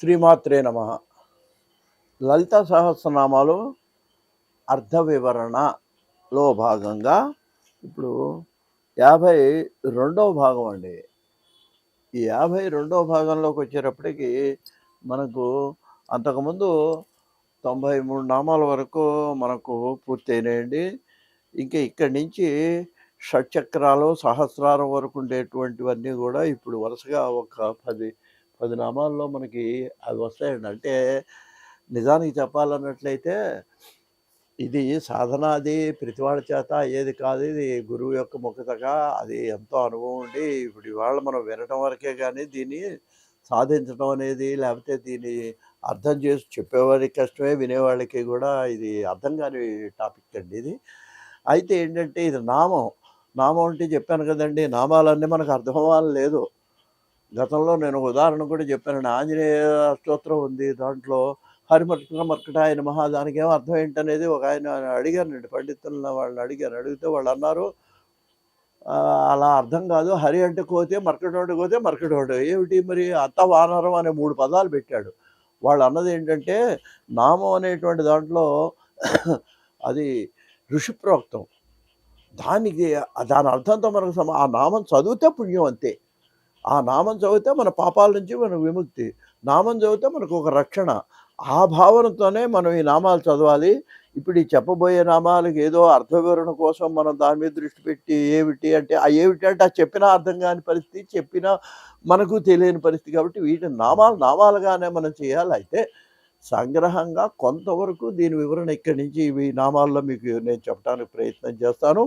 శ్రీమాత్రే నమ. లలిత సహస్రనామాలు అర్ధ వివరణలో భాగంగా ఇప్పుడు యాభై రెండవ భాగం అండి. ఈ యాభై రెండవ భాగంలోకి వచ్చేటప్పటికి మనకు అంతకుముందు తొంభై మూడు నామాల వరకు మనకు పూర్తయినాయండి. ఇంకా ఇక్కడి నుంచి షట్చక్రాలు సహస్రారం వరకు ఉండేటువంటివన్నీ కూడా ఇప్పుడు వరుసగా ఒక పది పది నామాల్లో మనకి అవి వస్తాయండి. అంటే నిజానికి చెప్పాలన్నట్లయితే ఇది సాధనాది ప్రతివాడి చేత అయ్యేది కాదు. ఇది గురువు యొక్క ముఖతగా అది ఎంతో అనుభవం ఉండి ఇప్పుడు ఇవాళ మనం వినటం వరకే కానీ దీన్ని సాధించడం అనేది లేకపోతే దీన్ని అర్థం చేసి చెప్పేవారికి కష్టమే వినేవాళ్ళకి కూడా ఇది అర్థం కాని టాపిక్ అండి ఇది. అయితే ఏంటంటే ఇది నామం. నామం అంటే చెప్పాను కదండి. నామాలన్నీ మనకు అర్థం అవ్వాలి లేదు. గతంలో నేను ఉదాహరణ కూడా చెప్పాను ఆంజనేయ స్తోత్రం ఉంది దాంట్లో హరిమర్కట ఆయన మహా దానికి ఏమో అర్థం ఏంటనేది ఒక ఆయన అడిగానండి పండితులను వాళ్ళని అడిగాను అడిగితే వాళ్ళు అన్నారు అలా అర్థం కాదు. హరి అంటే కోతే మర్కటోడు కోతే మర్కటోడు. ఏమిటి మరి? అత్త వానరం అనే మూడు పదాలు పెట్టాడు. వాళ్ళు అన్నది ఏంటంటే నామం అనేటువంటి దాంట్లో అది ఋషి ప్రోక్తం. దానికి దాని అర్థంతో మనకు సమ ఆ నామం చదివితే పుణ్యం అంతే. ఆ నామం చదివితే మన పాపాల నుంచి మన విముక్తి. నామం చదివితే మనకు ఒక రక్షణ. ఆ భావనతోనే మనం ఈ నామాలు చదవాలి. ఇప్పుడు ఈ చెప్పబోయే నామాలకు ఏదో అర్థ వివరణ కోసం మనం దాని మీద దృష్టి పెట్టి ఏమిటి అంటే ఆ ఏమిటి అంటే ఆ చెప్పినా అర్థం కాని పరిస్థితి చెప్పినా మనకు తెలియని పరిస్థితి కాబట్టి వీటి నామాలు నామాలుగానే మనం చేయాలి. అయితే సంగ్రహంగా కొంతవరకు దీని వివరణ ఇక్కడి నుంచి ఇవి నామాల్లో మీకు నేను చెప్పడానికి ప్రయత్నం చేస్తాను.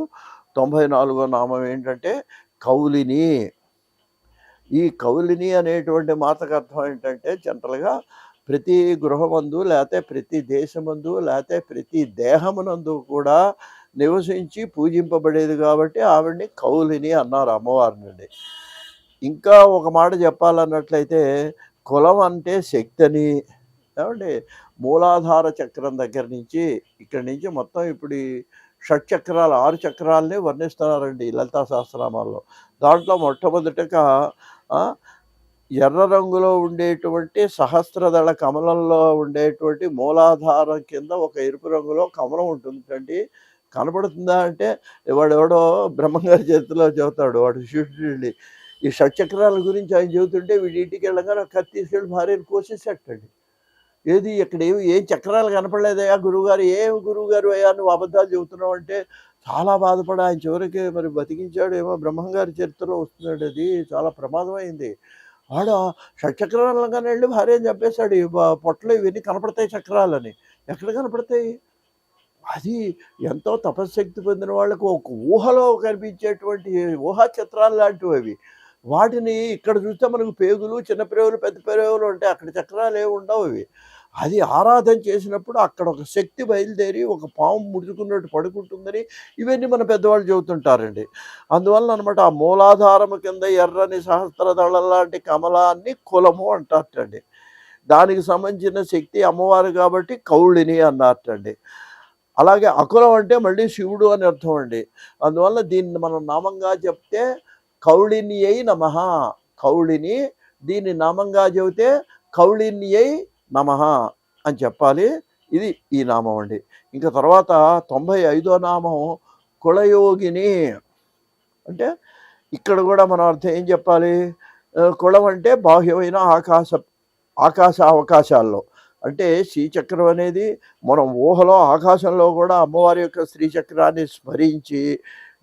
తొంభై నాలుగో నామం ఏంటంటే కౌలిని. ఈ కౌలిని అనేటువంటి మాటకు అర్థం ఏంటంటే జనరల్గా ప్రతి గృహమందు లేకపోతే ప్రతి దేశమందు లేకపోతే ప్రతి దేహమునందు కూడా నివసించి పూజింపబడేది కాబట్టి ఆవిడ్ని కౌలిని అన్నారు అమ్మవారినండి. ఇంకా ఒక మాట చెప్పాలన్నట్లయితే కులం అంటే శక్తి అని ఏమండి? మూలాధార చక్రం దగ్గర నుంచి ఇక్కడి నుంచి మొత్తం ఇప్పుడు షట్చక్రాలు షట్ చక్రాలు ఆరు చక్రాలనే వర్ణిస్తున్నారండి లలితా సహస్రనామాల్లో. దాంట్లో మొట్టమొదటగా ఎర్ర రంగులో ఉండేటువంటి సహస్రదళ కమలంలో ఉండేటువంటి మూలాధారం కింద ఒక ఎరుపు రంగులో కమలం ఉంటుందండి కనపడుతుందా అంటే వాడెవడో బ్రహ్మంగారి చేతిలో చెబుతాడు వాడు శిష్యుడి ఈ షట్చక్రాల గురించి ఆయన చెబుతుంటే వీడి ఇంటికి వెళ్ళగానే కత్తి తీసుకెళ్ళి భార్యను కోసేసేటండి ఏది ఇక్కడ ఏమి ఏం చక్రాలు కనపడలేదయ్యా గురువుగారు ఏం గురువుగారు అయ్యా నువ్వు అబద్ధాలు చెబుతున్నావు అంటే చాలా బాధపడ ఆయన చివరికి మరి బతికించాడు ఏమో బ్రహ్మంగారి చరిత్రలో వస్తున్నాడు అది చాలా ప్రమాదమైంది. వాడు షట్చక్రాలంగానే వెళ్ళి భార్యని చంపేశాడు పొట్టలు ఇవన్నీ కనపడతాయి చక్రాలని. ఎక్కడ కనపడతాయి? అది ఎంతో తపశ్శక్తి పొందిన వాళ్ళకు ఒక ఊహలో కనిపించేటువంటి ఊహా చిత్రాలు లాంటివి అవి. వాటిని ఇక్కడ చూస్తే మనకు పేగులు చిన్న పేగులు పెద్ద పేగులు ఉంటాయి అక్కడ చక్రాలు ఏమి ఉండవు అవి అది ఆరాధన చేసినప్పుడు అక్కడ ఒక శక్తి బయలుదేరి ఒక పాము ముడుచుకున్నట్టు పడుకుంటుందని ఇవన్నీ మన పెద్దవాళ్ళు చెబుతుంటారండి. అందువల్ల అనమాట ఆ మూలాధారము కింద ఎర్రని సహస్రదళ లాంటి కమలాన్ని కులము అంటారటండి. దానికి సంబంధించిన శక్తి అమ్మవారు కాబట్టి కౌళిని అన్నారటండి. అలాగే అకులం అంటే మళ్ళీ శివుడు అని అర్థం అండి. అందువల్ల దీన్ని మనం నామంగా చెప్తే కౌళిని అయి నమ. కౌళిని దీన్ని నామంగా చెబితే కౌళిని అయి నమ అని చెప్పాలి. ఇది ఈ నామం అండి. ఇంకా తర్వాత తొంభై ఐదో నామం కులయోగిని. అంటే ఇక్కడ కూడా మనం అర్థం ఏం చెప్పాలి? కులం అంటే బాహ్యమైన ఆకాశ ఆకాశ అవకాశాల్లో. అంటే శ్రీచక్రం అనేది మనం ఊహలో ఆకాశంలో కూడా అమ్మవారి యొక్క శ్రీచక్రాన్ని స్మరించి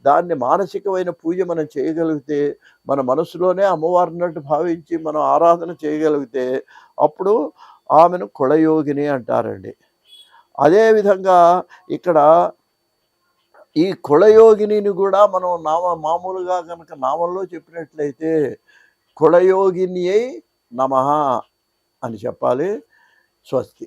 దాన్ని మానసికమైన పూజ మనం చేయగలిగితే మన మనసులోనే అమ్మవారినట్టు భావించి మనం ఆరాధన చేయగలిగితే అప్పుడు ఆమెను కుళయోగిని అంటారండి. అదేవిధంగా ఇక్కడ ఈ కుళయోగినిని కూడా మనం నామ మామూలుగా కనుక నామంలో చెప్పినట్లయితే కుళయోగిని అయి నమ అని చెప్పాలి స్వస్తి.